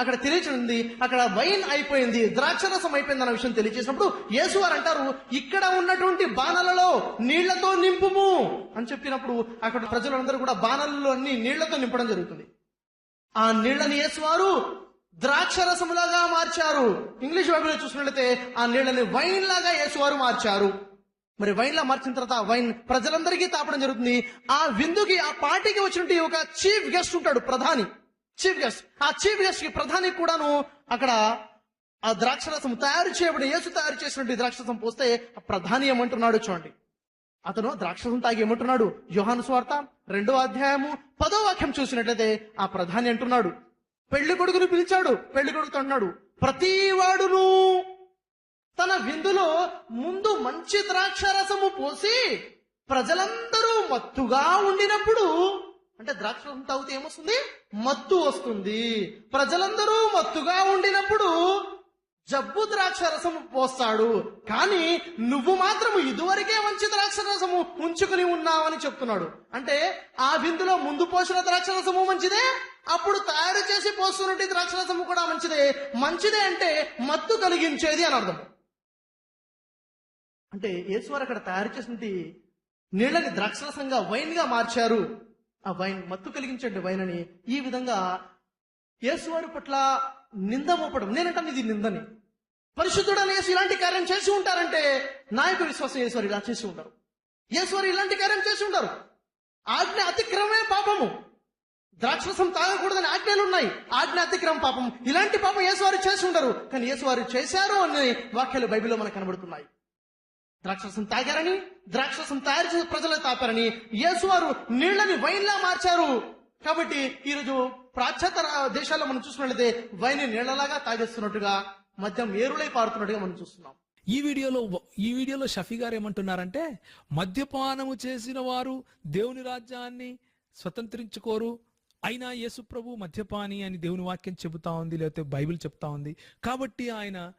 అక్కడ తెలియచేది అక్కడ వైన్ అయిపోయింది ద్రాక్షరసం అయిపోయింది అన్న విషయం తెలియచేసినప్పుడు యేసు వారు అంటారు ఇక్కడ ఉన్నటువంటి బాణలలో నీళ్ళతో నింపుము అని చెప్పినప్పుడు అక్కడ ప్రజలందరూ కూడా బాణలలో అన్ని నీళ్ళతో నింపడం జరుగుతుంది. ఆ నీళ్ళని యేసువారు ద్రాక్షరసములాగా మార్చారు. ఇంగ్లీష్ బైబిల్లో చూసినట్లయితే ఆ నీళ్ళని వైన్ లాగా యేసువారు మార్చారు. మరి వైన్ లా మార్చిన తర్వాత వైన్ ప్రజలందరికీ తాపడం జరుగుతుంది. ఆ విందుకి ఆ పార్టీకి వచ్చినట్టు ఒక చీఫ్ గెస్ట్ ఉంటాడు ప్రధాని. చీఫ్ గెస్ట్ ఆ చీఫ్ గెస్ట్కి ప్రధాని కూడాను అక్కడ ఆ ద్రాక్షరసం తయారు చేయబడి యేసు తయారు చేసినట్టు ద్రాక్ష ద్రాక్షరసం పోస్తే ఆ ప్రధాని ఏమంటున్నాడు చూడండి. అతను ద్రాక్షరసం తాగి ఏమంటున్నాడు? యోహాను స్వార్త రెండో అధ్యాయము పదో వాక్యం చూసినట్లయితే ఆ ప్రధాని అంటున్నాడు. పెళ్ళి కొడుకును పిలిచాడు. పెళ్ళి కొడుకు అంటున్నాడు ప్రతి వాడును తన విందులో ముందు మంచి ద్రాక్షరసము పోసి ప్రజలందరూ మత్తుగా ఉండినప్పుడు అంటే ద్రాక్షరసం తాగితే ఏమొస్తుంది? మత్తు వస్తుంది. ప్రజలందరూ మత్తుగా ఉండినప్పుడు జబ్బు ద్రాక్షరసము పోస్తాడు. కానీ నువ్వు మాత్రము ఇదివరకే మంచి ద్రాక్షరసము ఉంచుకుని ఉన్నావని చెప్తున్నాడు. అంటే ఆ విందులో ముందు పోసిన ద్రాక్షరసము మంచిదే అప్పుడు తయారు చేసి పోస్తున్నట్టు ద్రాక్షరసము కూడా మంచిదే. మంచిదే అంటే మత్తు కలిగించేది అని అర్థం. అంటే యేసువారు అక్కడ తయారు చేసినది నీళ్ళని ద్రాక్షరసంగా వైన్గా మార్చారు. ఆ వైన్ మత్తు కలిగించండి వైన్ అని ఈ విధంగా యేసువారి పట్ల నింద మోపడం. నేనంటాను ఇది నిందని. పరిశుద్ధుడని యేసు ఇలాంటి కార్యం చేసి ఉంటారంటే నా విశ్వాసం యేసువారు ఇలా చేసి ఉంటారు. యేసువారు ఇలాంటి కార్యం చేసి ఉంటారు. ఆజ్ఞ అతిక్రమే పాపము. ద్రాక్షరసం తాగకూడదని ఆజ్ఞలు ఉన్నాయి ఆజ్ఞ అతిక్రమ పాపం ఇలాంటి పాపం యేసువారు చేసి ఉండరు. కానీ యేసువారు చేశారు అనే వాక్యాలు బైబిల్లో మనకు కనబడుతున్నాయి. ద్రాక్షరసం తాగారని ద్రాక్షరసం తయారు చేసే ప్రజలు తాపారని యేసువారు నీళ్ళని వైన్లా మార్చారు. కాబట్టి ఈరోజు పాశ్చాత్య దేశాల్లో మనం చూసినట్లయితే వైన్ నీళ్ళలాగా తాగేస్తున్నట్టుగా మద్యం ఏరులై పారుతున్నట్టుగా మనం చూస్తున్నాం. ఈ వీడియోలో ఈ వీడియోలో షఫీ గారు ఏమంటున్నారంటే మద్యపానము చేసిన వారు దేవుని రాజ్యాన్ని స్వతంత్రించుకోరు. అయినా యేసు ప్రభు మద్యపాని అని దేవుని వాక్యం చెబుతా ఉంది లేకపోతే బైబిల్ చెప్తా ఉంది. కాబట్టి ఆయన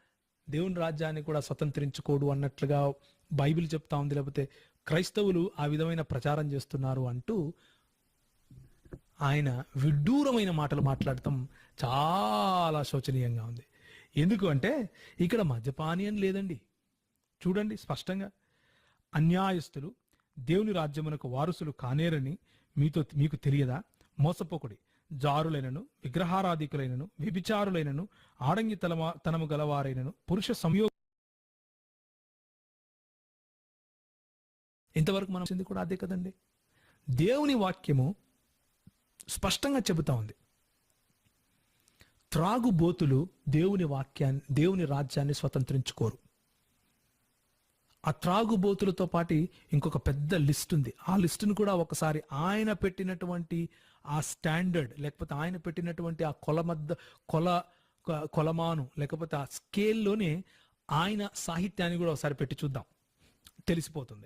దేవుని రాజ్యాన్ని కూడా స్వతంత్రించుకోడు అన్నట్లుగా బైబిల్ చెప్తా ఉంది. లేకపోతే క్రైస్తవులు ఆ విధమైన ప్రచారం చేస్తున్నారు అంటూ ఆయన విడ్డూరమైన మాటలు మాట్లాడటం చాలా శోచనీయంగా ఉంది. ఎందుకు అంటే ఇక్కడ మద్యపానీయం లేదండి. చూడండి స్పష్టంగా. అన్యాయస్తులు దేవుని రాజ్యమునకు వారసులు కానేరని మీతో మీకు తెలియదా? మోసపోకుడి జారులైనను విగ్రహారాధికులైనను వ్యభిచారులైనను ఆడంగి తలమా తనము గలవారైనను పురుష సంయోగ ఇంతవరకు మనం చెంది కూడా అదే కదండి. దేవుని వాక్యము స్పష్టంగా చెబుతా ఉంది. త్రాగుబోతులు దేవుని వాక్యాన్ని దేవుని రాజ్యాన్ని స్వతంత్రించుకోరు. ఆ త్రాగుబోతులతో పాటు ఇంకొక పెద్ద లిస్ట్ ఉంది. ఆ లిస్టును కూడా ఒకసారి ఆయన పెట్టినటువంటి ఆ స్టాండర్డ్ లేకపోతే ఆయన పెట్టినటువంటి ఆ కొల మద్ద కొల కొలమాను లేకపోతే ఆ స్కేల్లోనే ఆయన సాహిత్యాన్ని కూడా ఒకసారి పెట్టి చూద్దాం. తెలిసిపోతుంది.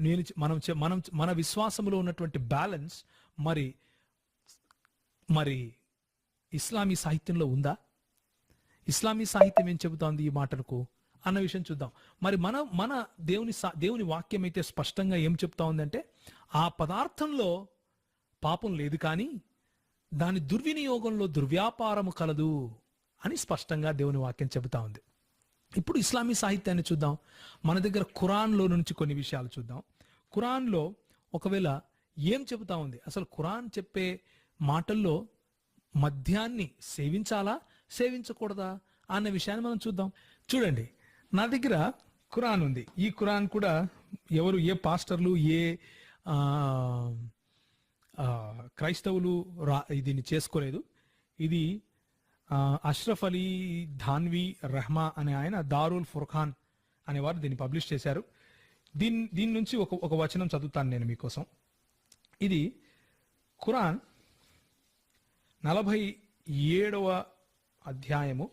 నేను మనం మనం మన విశ్వాసంలో ఉన్నటువంటి బ్యాలెన్స్ మరి మరి ఇస్లామీ సాహిత్యంలో ఉందా? ఇస్లామీ సాహిత్యం ఏం చెబుతోంది ఈ మాటలకు? అన్న విషయం చూద్దాం. మరి మన మన దేవుని సా- దేవుని వాక్యం అయితే స్పష్టంగా ఏం చెప్తా ఉందంటే ఆ పదార్థంలో పాపం లేదు కానీ దాని దుర్వినియోగంలో దుర్వ్యాపారము కలదు అని స్పష్టంగా దేవుని వాక్యం చెబుతా ఉంది. ఇప్పుడు ఇస్లామీ సాహిత్యాన్ని చూద్దాం. మన దగ్గర ఖురాన్లో నుంచి కొన్ని విషయాలు చూద్దాం. ఖురాన్లో ఒకవేళ ఏం చెబుతా ఉంది? అసలు ఖురాన్ చెప్పే మాటల్లో మద్యాన్ని సేవించాలా? సేవించకూడదా? అన్న విషయాన్ని మనం చూద్దాం. చూడండి నా దగ్గర ఖురాన్ ఉంది. ఈ ఖురాన్ కూడా ఎవరు ఏ పాస్టర్లు ఏ క్రైస్తవులు రా దీన్ని చేసుకోలేదు. ఇది అష్రఫ్ అలీ ధాన్వి రహ్మా అనే ఆయన దారుల్ ఫుర్ఖాన్ అనేవారు దీన్ని పబ్లిష్ చేశారు. దీని దీని నుంచి ఒక ఒక వచనం చదువుతాను నేను మీకోసం. ఇది ఖురాన్ నలభై ఏడవ అధ్యాయము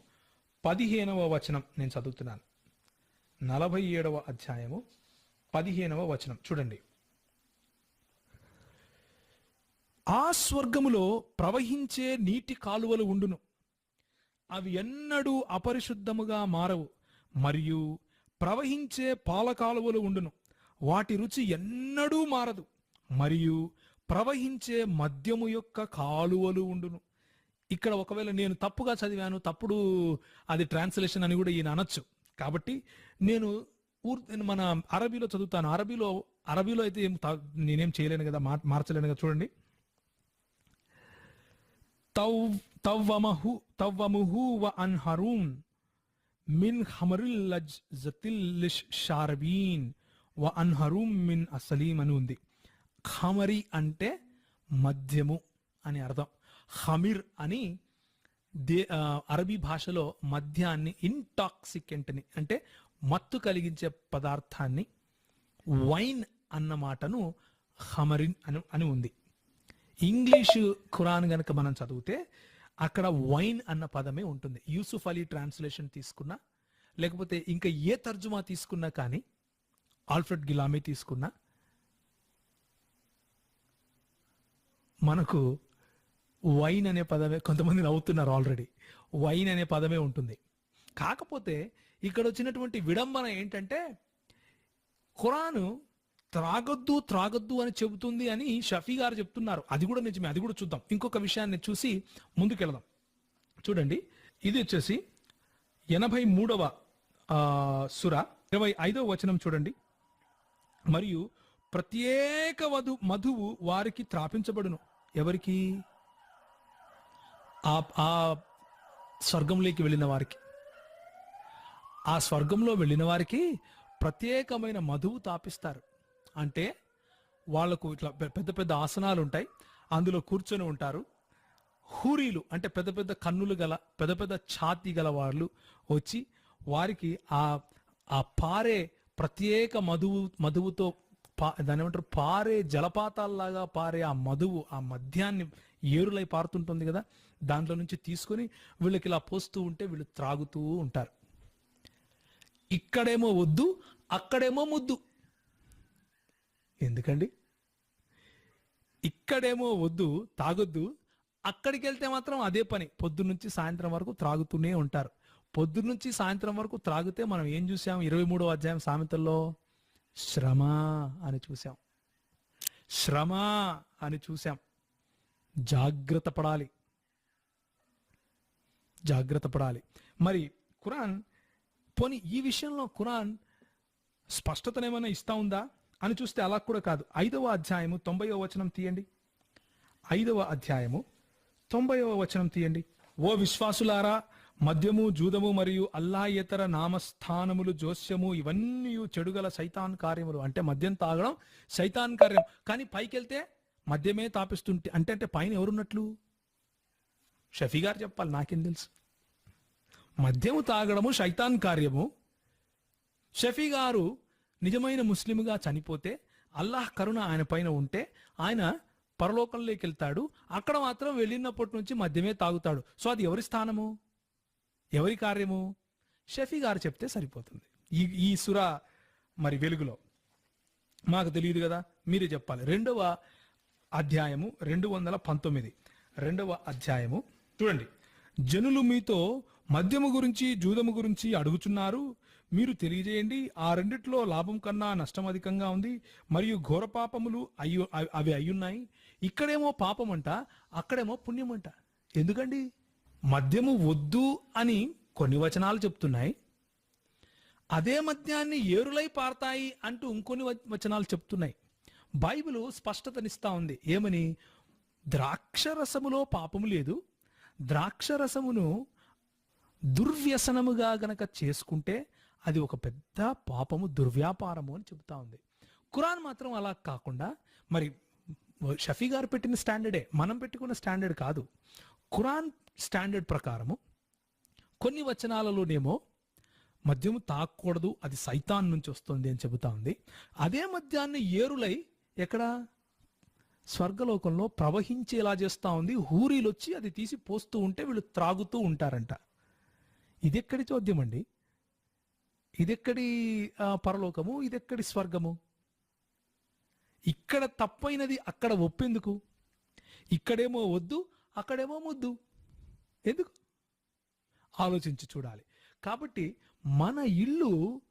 పదిహేనవ వచనం నేను చదువుతున్నాను. నలభై ఏడవ అధ్యాయము పదిహేనవ వచనం. చూడండి. ఆ స్వర్గములో ప్రవహించే నీటి కాలువలు ఉండును. అవి ఎన్నడూ అపరిశుద్ధముగా మారవు మరియు ప్రవహించే పాల కాలువలు ఉండును. వాటి రుచి ఎన్నడూ మారదు. మరియు ప్రవహించే మద్యము యొక్క కాలువలు ఉండును. ఇక్కడ ఒకవేళ నేను తప్పుగా చదివాను తప్పుడు అది ట్రాన్స్లేషన్ అని కూడా ఈయన అనొచ్చు. కాబట్టి నేను ఊర్ నేను మన అరబీలో చదువుతాను. అరబీలో అరబీలో అయితే ఏం నేనేం చేయలేను కదా మార్చలేను కదా చూడండి. తవ్ తవ్వమహు తవ్వముహు వ అన్హరూన్ మిన్ హమరుల్ లజ్ షార్బీన్ వ అన్హరూమ్ మిన్ అసలీం అని ఉంది ఖమరి అంటే మద్యము అని అర్థం. హమిర్ అని దే అరబీ భాషలో మద్యాన్ని ఇంటాక్సికెంట్ని అంటే మత్తు కలిగించే పదార్థాన్ని వైన్ అన్న మాటను హమరిన్ అని అని ఉంది. ఇంగ్లీషు ఖురాన్ గనక మనం చదివితే అక్కడ వైన్ అన్న పదమే ఉంటుంది. యూసుఫ్ అలీ ట్రాన్స్లేషన్ తీసుకున్నా లేకపోతే ఇంకా ఏ తర్జుమా తీసుకున్నా కానీ ఆల్ఫ్రెడ్ గిలామీ తీసుకున్నా మనకు వైన్ అనే పదమే కొంతమంది నవ్వుతున్నారు ఆల్రెడీ వైన్ అనే పదమే ఉంటుంది. కాకపోతే ఇక్కడ వచ్చినటువంటి విడంబన ఏంటంటే ఖురాను త్రాగొద్దు త్రాగొద్దు అని చెబుతుంది అని షఫీ గారు చెప్తున్నారు. అది కూడా నిజమే అది కూడా చూద్దాం. ఇంకొక విషయాన్ని చూసి ముందుకెళ్దాం. చూడండి ఇది వచ్చేసి ఎనభై మూడవ సుర ఇరవై ఐదవ వచనం చూడండి. మరియు ప్రత్యేక వధు మధువు వారికి త్రాపించబడును. ఎవరికి? ఆ ఆ స్వర్గంలోకి వెళ్ళిన వారికి. ఆ స్వర్గంలో వెళ్ళిన వారికి ప్రత్యేకమైన మధువు తాపిస్తారు. అంటే వాళ్ళకు ఇట్లా పెద్ద పెద్ద ఆసనాలు ఉంటాయి. అందులో కూర్చొని ఉంటారు. హూరీలు అంటే పెద్ద పెద్ద కన్నులు గల పెద్ద పెద్ద ఛాతీ గల వాళ్ళు వచ్చి వారికి ఆ ఆ పారే ప్రత్యేక మధువు మధువుతో పా దాని ఏమంటారు? పారే జలపాతాల్లాగా పారే ఆ మధువు ఆ మద్యాన్ని ఏరులై పారుతుంటుంది కదా. దాంట్లో నుంచి తీసుకొని వీళ్ళకి ఇలా పోస్తూ ఉంటే వీళ్ళు త్రాగుతూ ఉంటారు. ఇక్కడేమో వద్దు అక్కడేమో ముద్దు. ఎందుకండి? ఇక్కడేమో వద్దు తాగొద్దు. అక్కడికి వెళ్తే మాత్రం అదే పని. పొద్దున్నుంచి సాయంత్రం వరకు త్రాగుతూనే ఉంటారు. పొద్దున్నుంచి సాయంత్రం వరకు త్రాగితే మనం ఏం చూసాం? ఇరవై మూడో అధ్యాయం సామెతల్లో శ్రమ అని చూసాం. శ్రమ అని చూసాం. జాగ్రత్త పడాలి. జాగ్రత్త పడాలి. మరి ఖురాన్ పోనీ ఈ విషయంలో ఖురాన్ స్పష్టతనేమైనా ఇస్తా ఉందా? అని చూస్తే అలా కూడా కాదు. ఐదవ అధ్యాయము తొంభైవ వచనం తీయండి. ఐదవ అధ్యాయము తొంభైవ వచనం తీయండి. ఓ విశ్వాసులారా మద్యము జూదము మరియు అల్లాయేతర నామస్థానములు జోస్యము ఇవన్నీ చెడుగల సైతాన్ కార్యములు. అంటే మద్యం తాగడం సైతాన్ కార్యం. కానీ పైకి వెళ్తే మద్యమే తాపిస్తుంటే అంటే అంటే పైన ఎవరున్నట్లు? షఫీ గారు చెప్పాలి నాకేం తెలుసు. మద్యము తాగడము శైతాన్ కార్యము. షఫీ గారు నిజమైన ముస్లింగా చనిపోతే అల్లాహ్ కరుణ ఆయన పైన ఉంటే ఆయన పరలోకంలోకి వెళ్తాడు అక్కడ మాత్రం వెళ్ళినప్పటి నుంచి మద్యమే తాగుతాడు. సో అది ఎవరి స్థానము? ఎవరి కార్యము? షఫీ గారు చెప్తే సరిపోతుంది. ఈ ఈ సుర మరి వెలుగులో. మాకు తెలియదు కదా మీరే చెప్పాలి. రెండవ అధ్యాయము రెండు వందల పంతొమ్మిది. రెండవ అధ్యాయము. చూడండి. జనులు మీతో మద్యము గురించి జూదము గురించి అడుగుచున్నారు. మీరు తెలియజేయండి. ఆ రెండిట్లో లాభం కన్నా నష్టం అధికంగా ఉంది. మరియు ఘోర పాపములు అయ్యు అవి- అవి అయ్యున్నాయి. ఇక్కడేమో పాపం అంట అక్కడేమో పుణ్యం అంట ఎందుకండి? మద్యము వద్దు అని కొన్ని వచనాలు చెప్తున్నాయి. అదే మద్యాన్ని ఏరులై పారతాయి అంటూ ఇంకొన్ని వచనాలు చెప్తున్నాయి. బైబిల్ స్పష్టతనిస్తా ఉంది. ఏమని? ద్రాక్షరసములో పాపము లేదు. ద్రాక్షరసమును దుర్వ్యసనముగా గనక చేసుకుంటే అది ఒక పెద్ద పాపము దుర్వ్యాపారము అని చెబుతా ఉంది. ఖురాన్ మాత్రం అలా కాకుండా మరి షఫీ గారు పెట్టిన స్టాండర్డే మనం పెట్టుకున్న స్టాండర్డ్ కాదు. ఖురాన్ స్టాండర్డ్ ప్రకారము కొన్ని వచనాలలోనేమో మద్యము తాకూడదు అది సైతాన్ నుంచి వస్తుంది అని చెబుతా ఉంది. అదే మద్యాన్ని ఏరులై ఎక్కడ? స్వర్గలోకంలో ప్రవహించేలా చేస్తూ ఉంది. హూరీలు వచ్చి అది తీసి పోస్తూ ఉంటే వీళ్ళు త్రాగుతూ ఉంటారంట. ఇదెక్కడి చోద్యం అండి ఇదెక్కడి పరలోకము? ఇదెక్కడి స్వర్గము? ఇక్కడ తప్పైనది అక్కడ ఒప్పెందుకు? ఇక్కడేమో వద్దు అక్కడేమో ముద్దు. ఎందుకు? ఆలోచించి చూడాలి. కాబట్టి మన ఇల్లు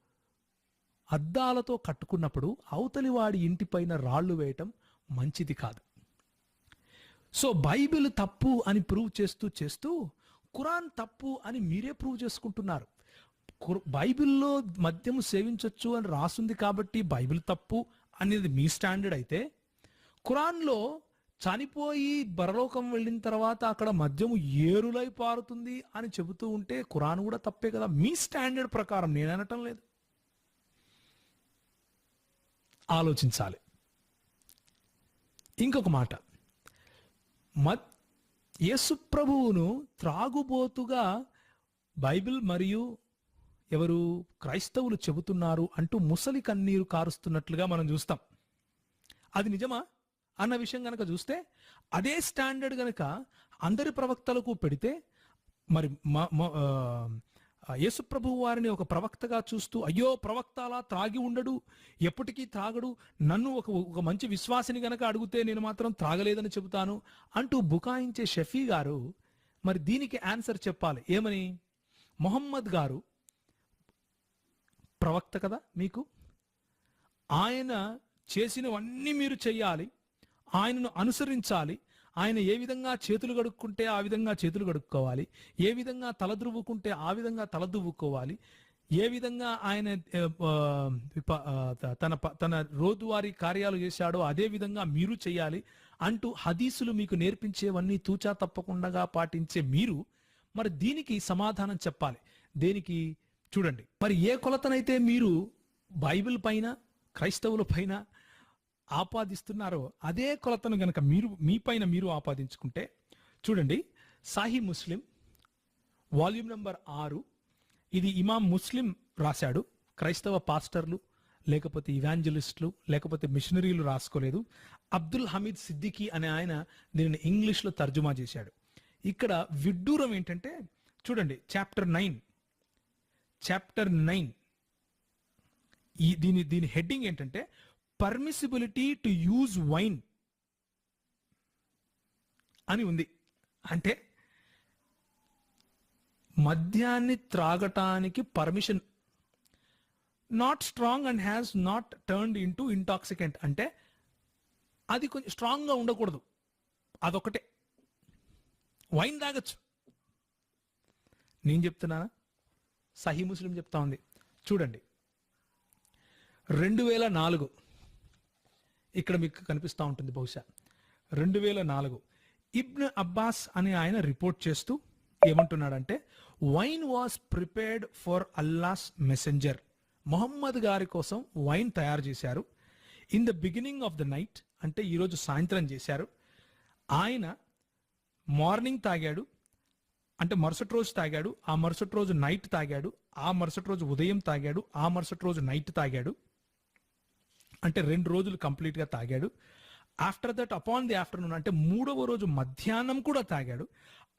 అద్దాలతో కట్టుకున్నప్పుడు అవతలి వాడి ఇంటిపైన రాళ్ళు వేయటం మంచిది కాదు. సో బైబిల్ తప్పు అని ప్రూవ్ చేస్తూ చేస్తూ ఖురాన్ తప్పు అని మీరే ప్రూవ్ చేసుకుంటున్నారు. బైబిల్లో మద్యము సేవించవచ్చు అని రాసుంది కాబట్టి బైబిల్ తప్పు అనేది మీ స్టాండర్డ్ అయితే ఖురాన్లో చనిపోయి బరలోకం వెళ్ళిన తర్వాత అక్కడ మద్యము ఏరులై పారుతుంది అని చెబుతూ ఉంటే ఖురాన్ కూడా తప్పే కదా? మీ స్టాండర్డ్ ప్రకారం నేను అనటం లేదు. ఆలోచించాలి. ఇంకొక మాట. మత్ యేసుప్రభువును త్రాగుబోతుగా బైబిల్ మరియు ఎవరు క్రైస్తవులు చెబుతున్నారు అంటూ ముసలి కన్నీరు కారుస్తున్నట్లుగా మనం చూస్తాం. అది నిజమా? అన్న విషయం గనక చూస్తే అదే స్టాండర్డ్ కనుక అందరి ప్రవక్తలకు పెడితే మరి మ- మ- యేసు వారిని ఒక ప్రవక్తగా చూస్తూ అయ్యో ప్రవక్త అలా త్రాగి ఉండడు ఎప్పటికీ త్రాగడు నన్ను ఒక ఒక మంచి విశ్వాసిని గనక అడిగితే నేను మాత్రం త్రాగలేదని చెబుతాను అంటూ బుకాయించే షఫీ గారు మరి దీనికి ఆన్సర్ చెప్పాలి. ఏమని? మొహమ్మద్ గారు ప్రవక్త కదా మీకు? ఆయన చేసినవన్నీ మీరు చెయ్యాలి. ఆయనను అనుసరించాలి. ఆయన ఏ విధంగా చేతులు గడుక్కుంటే ఆ విధంగా చేతులు కడుక్కోవాలి. ఏ విధంగా తలదువ్వుకుంటే ఆ విధంగా తల దువ్వుకోవాలి. ఏ విధంగా ఆయన తన ప- తన రోజువారీ కార్యాలు చేశాడో అదే విధంగా మీరు చేయాలి అంటూ హదీసులు మీకు నేర్పించేవన్నీ తూచా తప్పకుండా పాటించే మీరు మరి దీనికి సమాధానం చెప్పాలి. దేనికి? చూడండి. మరి ఏ కొలతనైతే మీరు బైబిల్ పైన క్రైస్తవుల పైన ఆపాదిస్తున్నారో అదే కొలతను గనక మీరు మీ పైన మీరు ఆపాదించుకుంటే చూడండి సాహీ ముస్లిం వాల్యూమ్ నంబర్ ఆరు ఇది ఇమాం ముస్లిం రాశాడు క్రైస్తవ పాస్టర్లు లేకపోతే ఇవాంజలిస్టులు లేకపోతే మిషనరీలు రాసుకోలేదు. అబ్దుల్ హమీద్ సిద్దికి అనే ఆయన దీనిని ఇంగ్లీష్లో తర్జుమా చేశాడు. ఇక్కడ విడ్డూరం ఏంటంటే చూడండి చాప్టర్ నైన్ చాప్టర్ నైన్ ఈ దీని దీని హెడ్డింగ్ ఏంటంటే పర్మిసిబిలిటీ టు యూజ్ వైన్ అని ఉంది. అంటే మద్యాన్ని త్రాగటానికి permission not strong and has not turned into intoxicant అంటే అది కొంచెం స్ట్రాంగ్గా ఉండకూడదు. అదొకటే వైన్ తాగచ్చు. నేను చెప్తున్నానా? సహీ ముస్లిం చెప్తా ఉంది. చూడండి. రెండు వేల నాలుగు. ఇక్కడ మీకు కనిపిస్తూ ఉంటుంది బహుశా. రెండు వేల నాలుగు. ఇబ్న్ అబ్బాస్ అని ఆయన రిపోర్ట్ చేస్తూ ఏమంటున్నాడంటే wine was prepared for Allah's messenger Muhammad గారి కోసం వైన్ తయారు చేశారు. In the beginning of the night అంటే ఈరోజు సాయంత్రం చేశారు. ఆయన మార్నింగ్ తాగాడు అంటే మరుసటి రోజు తాగాడు ఆ మరుసటి రోజు నైట్ తాగాడు ఆ మరుసటి రోజు ఉదయం తాగాడు ఆ మరుసటి రోజు నైట్ తాగాడు. అంటే రెండు రోజులు కంప్లీట్గా తాగాడు. After that upon the afternoon అంటే మూడవ రోజు మధ్యాహ్నం కూడా తాగాడు.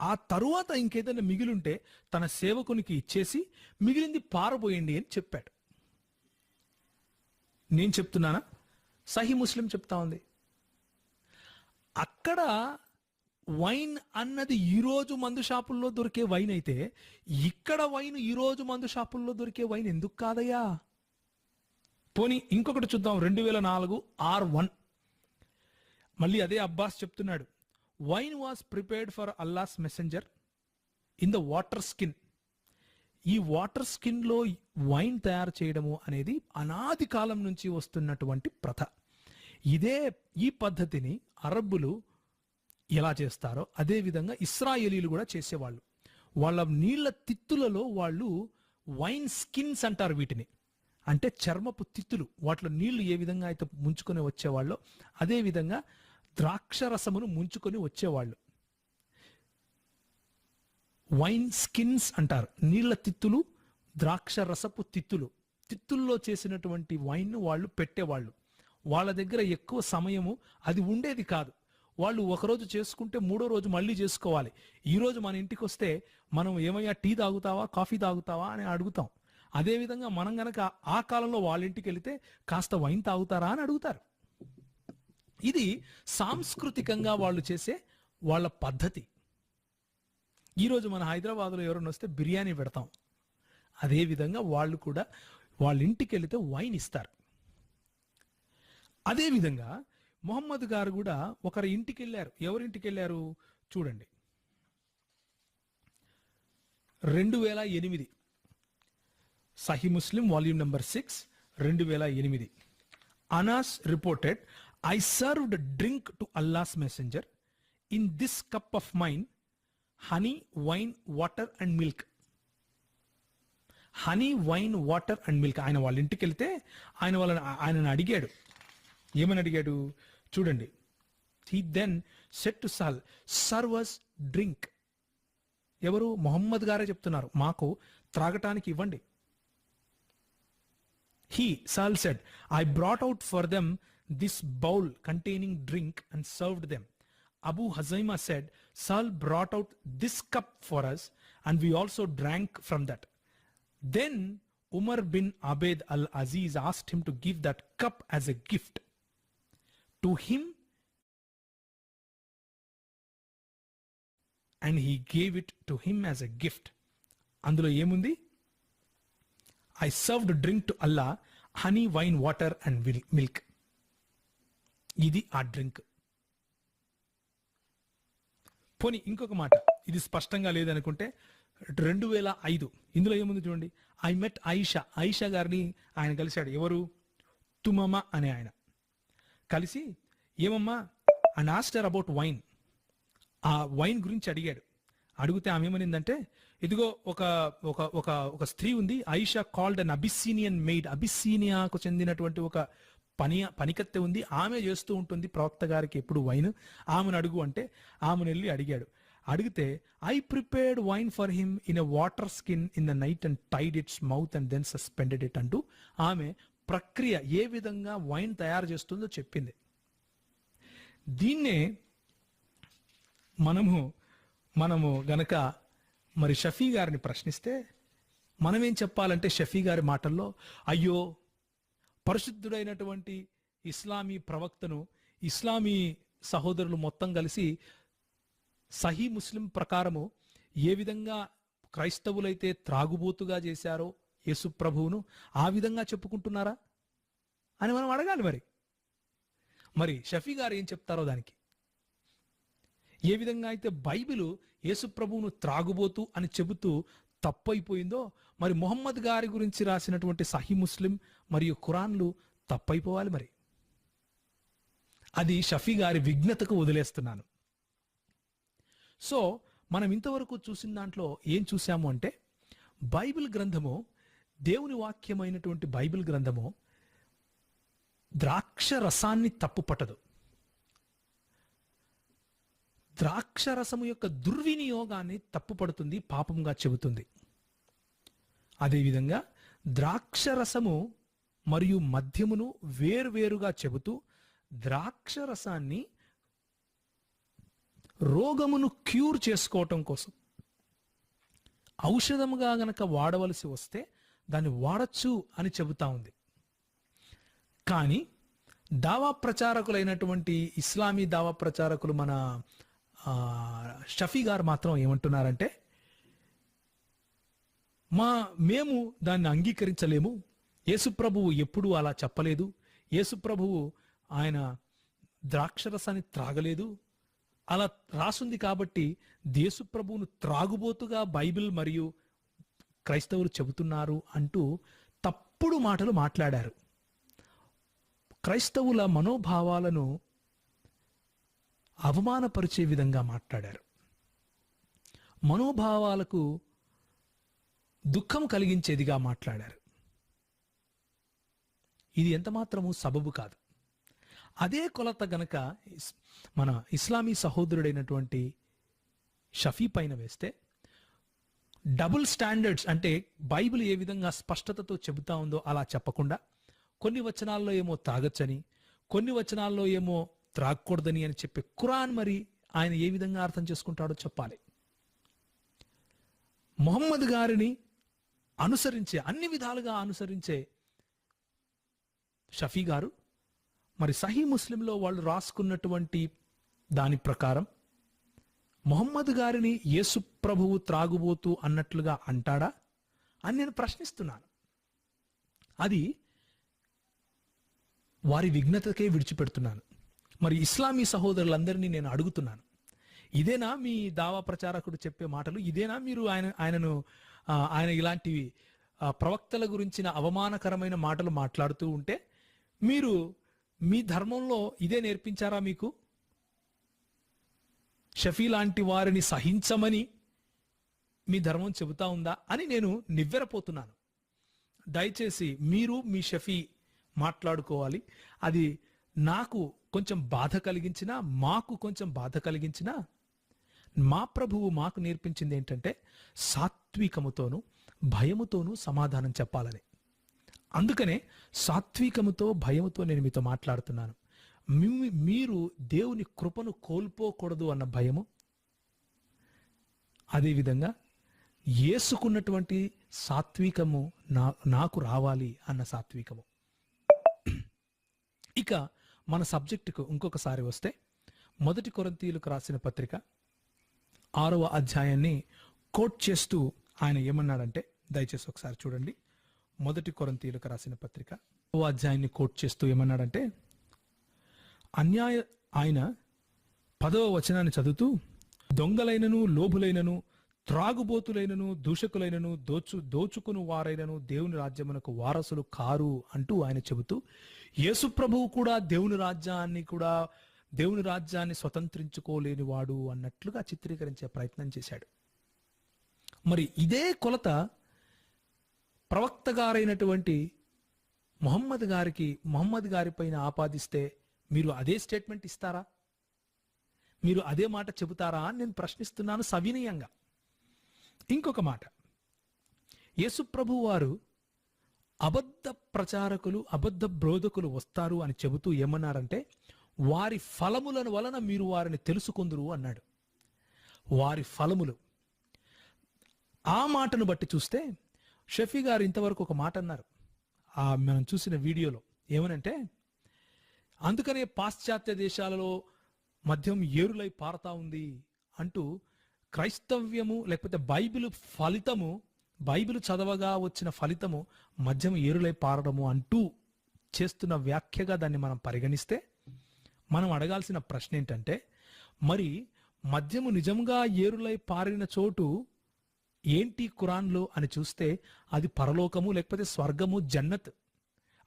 ఆ తరువాత ఇంకేదైనా మిగిలుంటే తన సేవకునికి ఇచ్చేసి మిగిలింది పారబోయండి అని చెప్పాడు. నేను చెప్తున్నానా? సహీ ముస్లిం చెప్తా ఉంది. అక్కడ వైన్ అన్నది ఈ రోజు మందు షాపుల్లో దొరికే వైన్ అయితే ఇక్కడ వైన్ ఈ రోజు మందు షాపుల్లో దొరికే వైన్ ఎందుకు కాదయ్యా? పోనీ ఇంకొకటి చూద్దాం. రెండు వేల నాలుగు ఆర్ వన్. మళ్ళీ అదే అబ్బాస్ చెప్తున్నాడు. Wine was prepared for Allah's messenger in the water skin ఈ వాటర్ స్కిన్లో వైన్ తయారు చేయడము అనేది అనాది కాలం నుంచి వస్తున్నటువంటి ప్రథ. ఇదే ఈ పద్ధతిని అరబ్బులు ఎలా చేస్తారో అదే విధంగా ఇస్రాయేలీలు కూడా చేసేవాళ్ళు. వాళ్ళ నీళ్ళ తిత్తులలో వాళ్ళు వైన్ స్కిన్స్ అంటారు వీటిని. అంటే చర్మపు తిత్తులు వాటిలో నీళ్ళు ఏ విధంగా అయితే ముంచుకొని వచ్చేవాళ్ళో అదేవిధంగా ద్రాక్ష రసమును ముంచుకొని వచ్చేవాళ్ళు. వైన్ స్కిన్స్ అంటారు. నీళ్ళ తిత్తులు ద్రాక్ష రసపు తిత్తులు. తిత్తుల్లో చేసినటువంటి వైన్ వాళ్ళు పెట్టేవాళ్ళు. వాళ్ళ దగ్గర ఎక్కువ సమయము అది ఉండేది కాదు. వాళ్ళు ఒకరోజు చేసుకుంటే మూడో రోజు మళ్ళీ చేసుకోవాలి. ఈ రోజు మన ఇంటికి వస్తే మనం ఏమయ్యా టీ తాగుతావా కాఫీ తాగుతావా అని అడుగుతాం. అదేవిధంగా మనం గనక ఆ కాలంలో వాళ్ళ ఇంటికి వెళితే కాస్త వైన్ తాగుతారా అని అడుగుతారు. ఇది సాంస్కృతికంగా వాళ్ళు చేసే వాళ్ళ పద్ధతి. ఈరోజు మన హైదరాబాద్లో ఎవరైనా వస్తే బిర్యానీ పెడతాం. అదేవిధంగా వాళ్ళు కూడా వాళ్ళ ఇంటికి వెళితే వైన్ ఇస్తారు. అదేవిధంగా మొహమ్మద్ గారు కూడా ఒకరి ఇంటికి వెళ్ళారు ఎవరింటికి వెళ్ళారు చూడండి. రెండు వేల ఎనిమిది. Sahih Muslim volume number six రెండు వేల ఎనిమిది. Anas reported I served drink to Allah's messenger. In this cup of mine honey wine water and milk. Honey wine water and milk. ఆయన వాళ్ళ ఇంటికి వెళ్తే ఆయన వాళ్ళని ఆయనను అడిగాడు. ఏమని అడిగాడు? చూడండి. హీ దెన్ సెట్ టు సాల్ సర్వస్ డ్రింక్ ఎవరు? మొహమ్మద్ గారే చెప్తున్నారు. మాకు త్రాగటానికి ఇవ్వండి. He Sahl said I brought out for them this bowl containing drink and served them Abu Hazim said Sahl brought out this cup for us and we also drank from that then Umar bin Abd al Aziz asked him to give that cup as a gift to him and he gave it to him as a gift అందులో ఏముంది? I served drink to Allah honey wine water and milk ఇది ఆ drink పోనీ ఇంకొక మాట. ఇది స్పష్టంగా లేదనుకుంటే రెండు వేల ఐదు. ఇందులో ఏముంది చూడండి? ఐ మెట్ ఐషా ఆయిషా గారిని ఆయన కలిశాడు. ఎవరు? తుమమ అనే ఆయన. కలిసి ఏమమ్మా and asked her about wine ఆ వైన్ గురించి అడిగాడు. అడిగితే ఆమె ఏమనిందంటే ఇదిగో ఒక ఒక ఒక ఒక స్త్రీ ఉంది Aisha called an Abyssinian maid అబిసీనియాకు చెందినటువంటి ఒక పని పనికత్తె ఉంది. ఆమె చేస్తూ ఉంటుంది ప్రవక్త గారికి ఎప్పుడు వైన్ ఆమెను అడుగు అంటే ఆమెను వెళ్ళి అడిగాడు. అడిగితే I prepared wine for him in a water skin in the night and tied its mouth and then suspended it అంటూ ఆమె ప్రక్రియ ఏ విధంగా వైన్ తయారు చేస్తుందో చెప్పింది. దీన్నే మనము మనము గనక మరి షఫీ గారిని ప్రశ్నిస్తే మనమేం చెప్పాలంటే షఫీ గారి మాటల్లో అయ్యో పరిశుద్ధుడైనటువంటి ఇస్లామీ ప్రవక్తను ఇస్లామీ సహోదరులు మొత్తం కలిసి సహీ ముస్లిం ప్రకారము ఏ విధంగా క్రైస్తవులైతే త్రాగుబోతుగా చేశారో యేసు ప్రభువును ఆ విధంగా చెప్పుకుంటున్నారా అని మనం అడగాలి మరి. మరి షఫీ గారు ఏం చెప్తారో దానికి? ఏ విధంగా అయితే బైబిల్ యేసుప్రభువును త్రాగుబోతు అని చెబుతూ తప్పైపోయిందో మరి మొహమ్మద్ గారి గురించి రాసినటువంటి సహీ ముస్లిం మరియు ఖురాన్లు తప్పైపోవాలి మరి. అది షఫీ గారి విఘ్నతకు వదిలేస్తున్నాను. సో మనం ఇంతవరకు చూసిన దాంట్లో ఏం చూసాము అంటే బైబిల్ గ్రంథము దేవుని వాక్యమైనటువంటి బైబిల్ గ్రంథము ద్రాక్ష రసాన్ని తప్పుపట్టదు. ద్రాక్షరసము యొక్క దుర్వినియోగాన్ని తప్పుపడుతుంది పాపంగా చెబుతుంది. అదేవిధంగా ద్రాక్షరసము మరియు మద్యమును వేరువేరుగా చెబుతూ ద్రాక్షరసాన్ని రోగమును క్యూర్ చేసుకోవటం కోసం ఔషధముగా గనక వాడవలసి వస్తే దాన్ని వాడచ్చు అని చెబుతా ఉంది. కానీ దావా ప్రచారకులైనటువంటి ఇస్లామీ దావా ప్రచారకులు మన షఫీ గారు మాత్రం ఏమంటున్నారంటే మా మేము దాన్ని అంగీకరించలేము. యేసుప్రభువు ఎప్పుడూ అలా చెప్పలేదు. యేసుప్రభువు ఆయన ద్రాక్షరసాన్ని త్రాగలేదు. అలా రాసుంది కాబట్టి దేశప్రభువును త్రాగుబోతుగా బైబిల్ మరియు క్రైస్తవులు చెబుతున్నారు అంటూ తప్పుడు మాటలు మాట్లాడారు. క్రైస్తవుల మనోభావాలను అవమానపరిచే విధంగా మాట్లాడారు. మనోభావాలకు దుఃఖం కలిగించేదిగా మాట్లాడారు. ఇది ఎంతమాత్రము సబబు కాదు. అదే కొలత గనక మన ఇస్లామీ సహోదరుడైనటువంటి షఫీ పైన వేస్తే డబుల్ స్టాండర్డ్స్ అంటే బైబిల్ ఏ విధంగా స్పష్టతతో చెబుతా ఉందో అలా చెప్పకుండా కొన్ని వచనాల్లో ఏమో తాగొచ్చని కొన్ని వచనాల్లో ఏమో త్రాగకూడదని అని చెప్పే ఖురాన్ మరి ఆయన ఏ విధంగా అర్థం చేసుకుంటాడో చెప్పాలి. మొహమ్మద్ గారిని అనుసరించే అన్ని విధాలుగా అనుసరించే షఫీ గారు మరి సహీ ముస్లింలో వాళ్ళు రాసుకున్నటువంటి దాని ప్రకారం మొహమ్మద్ గారిని యేసు ప్రభువు త్రాగుబోతూ అన్నట్లుగా అంటాడా అని నేను ప్రశ్నిస్తున్నాను. అది వారి విఘ్నతకే విడిచిపెడుతున్నాను. మరి ఇస్లామీ సహోదరులందరినీ నేను అడుగుతున్నాను. ఇదేనా మీ దావా ప్రచారకుడు చెప్పే మాటలు? ఇదేనా మీరు ఆయన ఆయనను ఆయన ఇలాంటి ప్రవక్తల గురించిన అవమానకరమైన మాటలు మాట్లాడుతూ ఉంటే మీరు మీ ధర్మంలో ఇదే నేర్పించారా మీకు? షఫీ లాంటి వారిని సహించమని మీ ధర్మం చెబుతా ఉందా అని నేను నివ్వెరపోతున్నాను. దయచేసి మీరు మీ షఫీ మాట్లాడుకోవాలి. అది నాకు కొంచెం బాధ కలిగించినా మాకు కొంచెం బాధ కలిగించినా మా ప్రభువు మాకు నేర్పించింది ఏంటంటే సాత్వికముతోనూ భయముతోనూ సమాధానం చెప్పాలని. అందుకనే సాత్వికముతో భయముతో నేను మీతో మాట్లాడుతున్నాను. మీరు దేవుని కృపను కోల్పోకూడదు అన్న భయము? అదేవిధంగా ఏసుకున్నటువంటి సాత్వికము నా నాకు రావాలి అన్న సాత్వికము. ఇక మన సబ్జెక్టుకు ఇంకొకసారి వస్తే మొదటి కొరంతీయులకు రాసిన పత్రిక ఆరవ అధ్యాయాన్ని కోట్ చేస్తూ ఆయన ఏమన్నాడంటే దయచేసి ఒకసారి చూడండి. మొదటి కొరంతీయులకు రాసిన పత్రిక ఓ అధ్యాయాన్ని కోట్ చేస్తూ ఏమన్నాడంటే అన్యాయ ఆయన పదవ వచనాన్ని చదువుతూ దొంగలైనను లోభులైనను త్రాగుబోతులైనను దూషకులైనను దోచు దోచుకుని వారైనను దేవుని రాజ్యమునకు వారసులు కారు అంటూ ఆయన చెబుతూ యేసు ప్రభువు కూడా దేవుని రాజ్యాన్ని కూడా దేవుని రాజ్యాన్ని స్వతంత్రించుకోలేని వాడు అన్నట్లుగా చిత్రీకరించే ప్రయత్నం చేశాడు. మరి ఇదే కొలత ప్రవక్త గారైనటువంటి మొహమ్మద్ గారికి మొహమ్మద్ గారి పైన ఆపాదిస్తే మీరు అదే స్టేట్మెంట్ ఇస్తారా? మీరు అదే మాట చెబుతారా అని నేను ప్రశ్నిస్తున్నాను సవినయంగా. ఇంకొక మాట. యేసుప్రభు వారు అబద్ధ ప్రచారకులు అబద్ధ బ్రోధకులు వస్తారు అని చెబుతూ ఏమన్నారంటే వారి ఫలములను వలన మీరు వారిని తెలుసుకుందురు అన్నాడు. వారి ఫలములు. ఆ మాటను బట్టి చూస్తే షఫీ గారు ఇంతవరకు ఒక మాట అన్నారు. ఆ మనం చూసిన వీడియోలో. ఏమనంటే అందుకనే పాశ్చాత్య దేశాలలో మద్యం ఏరులై పారతా ఉంది అంటూ క్రైస్తవ్యము లేకపోతే బైబిల్ ఫలితము బైబిల్ చదవగా వచ్చిన ఫలితము మద్యం ఏరులై పారడము అంటూ చేస్తున్న వ్యాఖ్యగా దాన్ని మనం పరిగణిస్తే మనం అడగాల్సిన ప్రశ్న ఏంటంటే మరి మద్యము నిజంగా ఏరులై పారిన చోటు ఏంటి ఖురాన్లో అని చూస్తే అది పరలోకము లేకపోతే స్వర్గము జన్నత్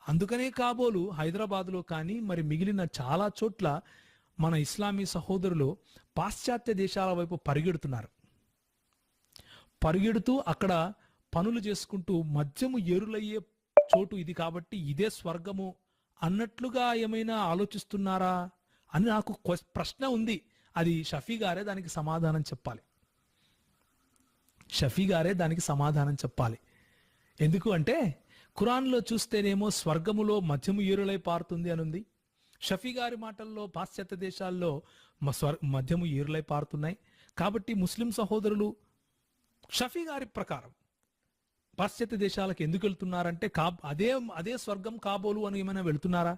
అందుకనే కాబోలు హైదరాబాద్లో కానీ మరి మిగిలిన చాలా చోట్ల మన ఇస్లామీ సహోదరులు పాశ్చాత్య దేశాల వైపు పరిగెడుతున్నారు. పరిగెడుతూ అక్కడ పనులు చేసుకుంటూ మద్యము ఏరులయ్యే చోటు ఇది కాబట్టి ఇదే స్వర్గము అన్నట్లుగా ఏమైనా ఆలోచిస్తున్నారా అని నాకు ప్రశ్న ఉంది. అది షఫీ గారే దానికి సమాధానం చెప్పాలి. షఫీ గారే దానికి సమాధానం చెప్పాలి. ఎందుకు అంటే ఖురాన్లో చూస్తేనేమో స్వర్గములో మధ్యము ఏరులై పారుతుంది అని ఉంది షఫీ గారి మాటల్లో పాశ్చాత్య దేశాల్లో స్వర్ మధ్యము ఏరులై పారుతున్నాయి. కాబట్టి ముస్లిం సహోదరులు షఫీ గారి ప్రకారం పాశ్చాత్య దేశాలకు ఎందుకు వెళ్తున్నారంటే కా అదే అదే స్వర్గం కాబోలు అని ఏమైనా వెళ్తున్నారా?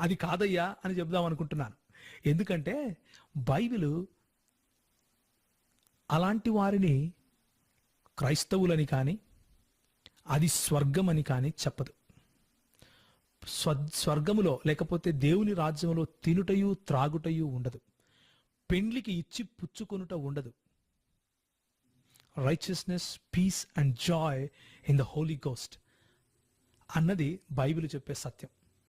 అది కాదయ్యా అని చెప్దాం అనుకుంటున్నాను. ఎందుకంటే బైబిల్ అలాంటి వారిని క్రైస్తవులని కానీ అది స్వర్గమని కానీ చెప్పదు. స్వ స్వర్గములో లేకపోతే దేవుని రాజ్యములో తినుటయు త్రాగుటయు ఉండదు. పెండ్లికి ఇచ్చి పుచ్చుకొనుట ఉండదు. Righteousness peace and joy in the Holy Ghost అన్నది బైబిల్ చెప్పే సత్యం.